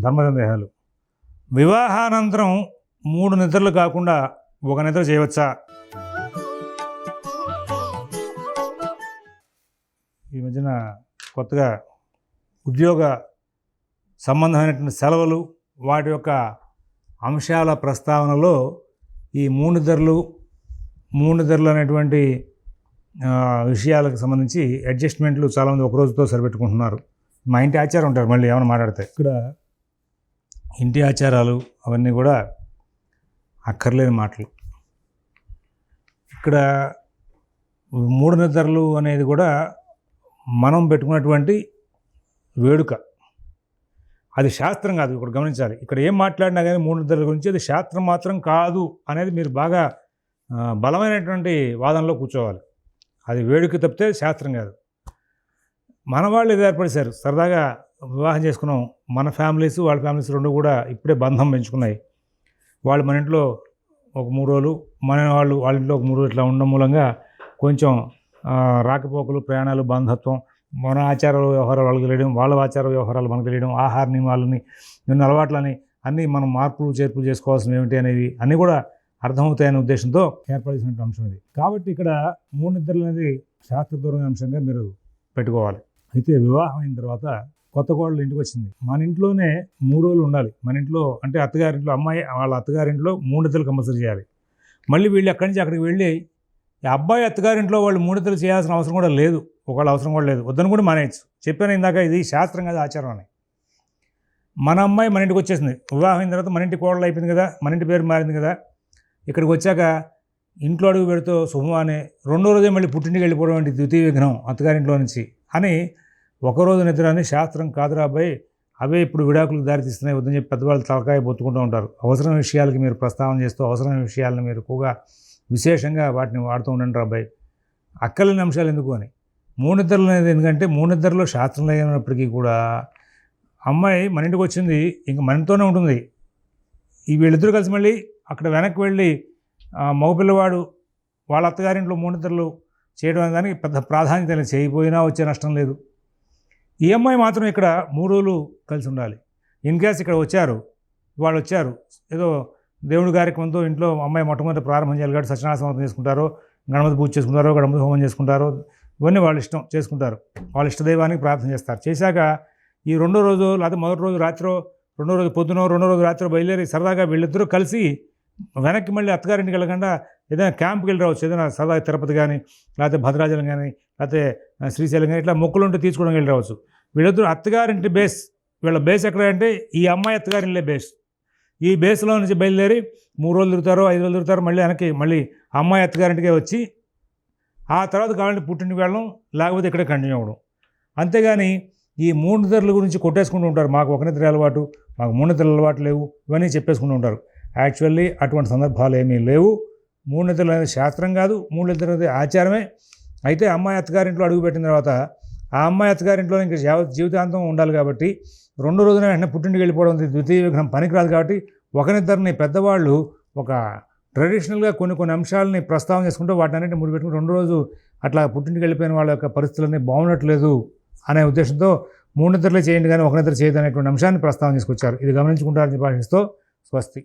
ధర్మసందేహాలు. వివాహానంతరం మూడు నిద్రలు కాకుండా ఒక నిద్ర చేయవచ్చా? ఈ మధ్యన కొత్తగా ఉద్యోగ సంబంధమైనటువంటి సెలవులు వాటి యొక్క అంశాల ప్రస్తావనలో ఈ మూడు నిద్రలు మూడు నిద్రలు అనేటువంటి విషయాలకు సంబంధించి అడ్జస్ట్మెంట్లు చాలామంది ఒక రోజుతో సరిపెట్టుకుంటున్నారు. మా ఇంటి ఆచారం ఉంటారు మళ్ళీ ఏమైనా మాట్లాడితే. ఇక్కడ ఇంటి ఆచారాలు అవన్నీ కూడా అక్కర్లేని మాటలు. ఇక్కడ మూడు నిద్రలు అనేది కూడా మనం పెట్టుకున్నటువంటి వేడుక. అది శాస్త్రం కాదు ఇక్కడ గమనించాలి. ఇక్కడ ఏం మాట్లాడినా కానీ మూడు నిద్రల గురించి అది శాస్త్రం మాత్రం కాదు అనేది మీరు బాగా బలమైనటువంటి వాదనలో కూర్చోవాలి. అది వేడుక తప్పితే శాస్త్రం కాదు. మన వాళ్ళు ఇది ఏర్పడేశారు సరదాగా వివాహం చేసుకున్నాం. మన ఫ్యామిలీస్ వాళ్ళ ఫ్యామిలీస్ రెండు కూడా ఇప్పుడే బంధం పెంచుకున్నాయి. వాళ్ళు మన ఇంట్లో ఒక మూడు రోజులు మన వాళ్ళు వాళ్ళ ఇంట్లో ఒక మూడు రోజులు ఇట్లా ఉండడం మూలంగా కొంచెం రాకపోకలు ప్రయాణాలు బంధత్వం మన ఆచార వ్యవహారాలు వాళ్ళకి తెలియడం వాళ్ళ ఆచార వ్యవహారాలు మనకు తెలియడం ఆహార నియమాలని నిన్న అలవాట్లని అన్నీ మనం మార్పులు చేర్పులు చేసుకోవాల్సిన ఏమిటి అనేవి అన్నీ కూడా అర్థమవుతాయనే ఉద్దేశంతో ఏర్పడిన అంశం ఇది. కాబట్టి ఇక్కడ మూడు నిద్రలు అనేది శాస్త్రదూరమైన అంశంగా మీరు పెట్టుకోవాలి. అయితే వివాహం అయిన తర్వాత కొత్త కోడలు ఇంటికి వచ్చింది మన ఇంట్లోనే మూడు రోజులు ఉండాలి. మన ఇంట్లో అంటే అత్తగారింట్లో అమ్మాయి వాళ్ళ అత్తగారింట్లో మూడు కంపల్సరీ చేయాలి. మళ్ళీ వీళ్ళు అక్కడి నుంచి అక్కడికి వెళ్ళి అబ్బాయి అత్తగారింట్లో వాళ్ళు మూడతలు చేయాల్సిన అవసరం కూడా లేదు. ఒకవేళ అవసరం కూడా లేదు. వద్దని కూడా మానేయచ్చు. చెప్పాను ఇందాక ఇది శాస్త్రం కదా ఆచారం అని. మన అమ్మాయి మన ఇంటికి వచ్చేసింది. వివాహం అయిన తర్వాత మన ఇంటి కోడలు అయిపోయింది కదా మన ఇంటి పేరు మారింది కదా. ఇక్కడికి వచ్చాక ఇంట్లో అడుగు పెడుతూ శుభమానే రెండో రోజే మళ్ళీ పుట్టింటికి వెళ్ళిపోవడం వంటి ద్వితీయ విఘ్నం అత్తగారింట్లో నుంచి అని ఒకరోజు నిద్ర అని శాస్త్రం కాదురా అబ్బాయి. అవే ఇప్పుడు విడాకులకు దారితీస్తున్నాయి వద్దని చెప్పి పెద్దవాళ్ళు తలకాయ బొత్తుకుంటూ ఉంటారు. అవసరమైన విషయాలకి మీరు ప్రస్తావన చేస్తూ అవసరమైన విషయాలను మీరు ఎక్కువగా విశేషంగా వాటిని వాడుతూ ఉండండి రా అబ్బాయి. అక్కలేని అంశాలు ఎందుకు అని. మూడిద్దరు అనేది ఎందుకంటే మూడిద్దరిలో శాస్త్రం లేనప్పటికీ కూడా అమ్మాయి మన ఇంటికి వచ్చింది ఇంక మనతోనే ఉంటుంది. ఈ వీళ్ళిద్దరూ కలిసి మళ్ళీ అక్కడ వెనక్కి వెళ్ళి మగపిల్లవాడు వాళ్ళ అత్తగారింట్లో మూడు చేయడం దానికి పెద్ద ప్రాధాన్యత చేయకపోయినా వచ్చే నష్టం లేదు. ఈ అమ్మాయి మాత్రం ఇక్కడ మూడు రోజులు కలిసి ఉండాలి. ఇన్ కేస్ ఇక్కడ వచ్చారు వాళ్ళు వచ్చారు ఏదో దేవుడి కార్యక్రమంతో ఇంట్లో అమ్మాయి మొట్టమొదటి ప్రారంభం చేయాలి కాబట్టి సత్యనారాయణ సమర్థం చేసుకుంటారో గణపతి పూజ చేసుకుంటారు గణపతి హోమం చేసుకుంటారు ఇవన్నీ వాళ్ళ ఇష్టం చేసుకుంటారు. వాళ్ళ ఇష్టదైవానికి ప్రార్థన చేస్తారు. చేశాక ఈ రెండో రోజు లేకపోతే మొదటి రోజు రాత్రో రెండో రోజు పొద్దునో రెండో రోజు రాత్రి బయలుదేరి సరదాగా వీళ్ళిద్దరూ కలిసి వెనక్కి మళ్ళీ అత్తగారింటికి వెళ్ళకుండా ఏదైనా క్యాంప్కి వెళ్ళి రావచ్చు. ఏదైనా సరదాగా తిరుపతి కానీ లేకపోతే భద్రాచలం కానీ లేకపోతే శ్రీశైలం కానీ ఇట్లా మొక్కులు తీసుకోవడానికి తీసుకోవడం వెళ్ళి రావచ్చు. వీళ్ళిద్దరు అత్తగారింటి బేస్ వీళ్ళ బేస్ ఎక్కడ అంటే ఈ అమ్మాయి అత్తగారింటిలే బేస్ ఈ బేస్లో నుంచి బయలుదేరి మూడు రోజులు తిరుగుతారు ఐదు రోజులు తిరుగుతారు మళ్ళీ వెనక్కి మళ్ళీ అమ్మాయి అత్తగారింటికే వచ్చి ఆ తర్వాత కావాలంటే పుట్టింటికి వెళ్ళడం లేకపోతే ఇక్కడే కంటిన్యూ అవ్వడం. అంతేగాని ఈ మూడు నిద్రల గురించి కొట్టేసుకుంటూ ఉంటారు. మాకు ఒక నిద్ర అలవాటు మాకు మూడు నిద్రలు అలవాటు లేవు ఇవన్నీ చెప్పేసుకుంటూ ఉంటారు. యాక్చువల్లీ అటువంటి సందర్భాలు ఏమీ లేవు. మూడు నిద్రలు అనేది శాస్త్రం కాదు. మూడు నిద్రలు అనేది ఆచారమే. అయితే అమ్మాయి అత్తగారింట్లో అడుగుపెట్టిన తర్వాత ఆ అమ్మాయి అత్తగారింట్లో ఇంకా జీవ- జీవితాంతం ఉండాలి కాబట్టి రెండో రోజున వెంటనే పుట్టింటికి వెళ్ళిపోవడం ద్వితీయ విగ్రహం పనికిరాదు కాబట్టి ఒకరిద్దరిని పెద్దవాళ్ళు ఒక ట్రెడిషనల్గా కొన్ని కొన్ని అంశాలని ప్రస్తావన చేసుకుంటూ వాటిని అన్నింటిని ముడిపెట్టుకుని రెండు రోజు అట్లా పుట్టింటికి వెళ్ళిపోయిన వాళ్ళ యొక్క పరిస్థితులన్నీ బాగున్నట్లేదు అనే ఉద్దేశంతో మూడు నిద్రలే చేయండి కానీ ఒక నిద్ర చేయదు అనేటువంటి అంశాన్ని ప్రస్తావన చేసుకొచ్చారు. ఇది గమనించుకుంటారని భాషిస్తూ స్వస్తి.